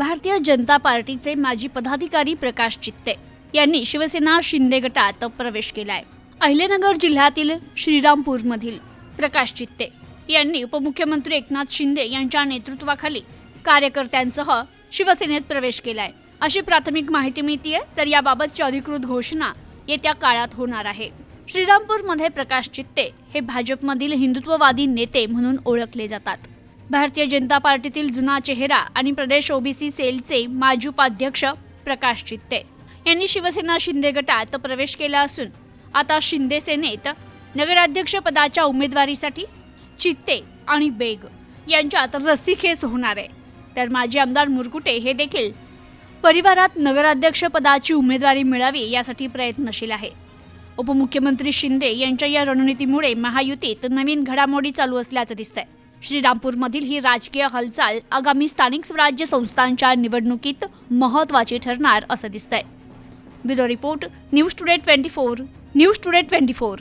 भारतीय जनता पार्टीचे माजी पदाधिकारी प्रकाश चित्ते यांनी शिवसेना शिंदे गटात प्रवेश केलाय. अहिलेनगर जिल्ह्यातील श्रीरामपूरमधील प्रकाश चित्ते यांनी उपमुख्यमंत्री एकनाथ शिंदे यांच्या नेतृत्वाखाली कार्यकर्त्यांसह शिवसेनेत प्रवेश केलाय. अशी प्राथमिक माहिती मिळतीये तर याबाबतची अधिकृत घोषणा येत्या काळात होणार आहे. श्रीरामपूरमध्ये प्रकाश चित्ते हे भाजपमधील हिंदुत्ववादी नेते म्हणून ओळखले जातात. भारतीय जनता पार्टीतील जुना चेहरा आणि प्रदेश ओबीसी सेलचे माजी उपाध्यक्ष प्रकाश चित्ते. यांनी शिवसेना शिंदे गटात प्रवेश केला असून आता शिंदे सेनेत नगराध्यक्ष पदाच्या उमेदवारीसाठी चित्ते आणि बेग यांच्यात रस्सीखेच होणार आहे. तर माजी आमदार मुरकुटे हे देखील परिवारात नगराध्यक्ष पदाची उमेदवारी मिळावी यासाठी प्रयत्नशील आहे. उपमुख्यमंत्री शिंदे यांच्या या रणनीतीमुळे महायुतीत नवीन घडामोडी चालू असल्याचं दिसतंय. श्रीरामपूरमधील ही राजकीय हालचाल आगामी स्थानिक स्वराज्य संस्थांच्या निवडणुकीत महत्वाची ठरणार असं दिसतंय. Bureau report News Today twenty four News Today twenty four.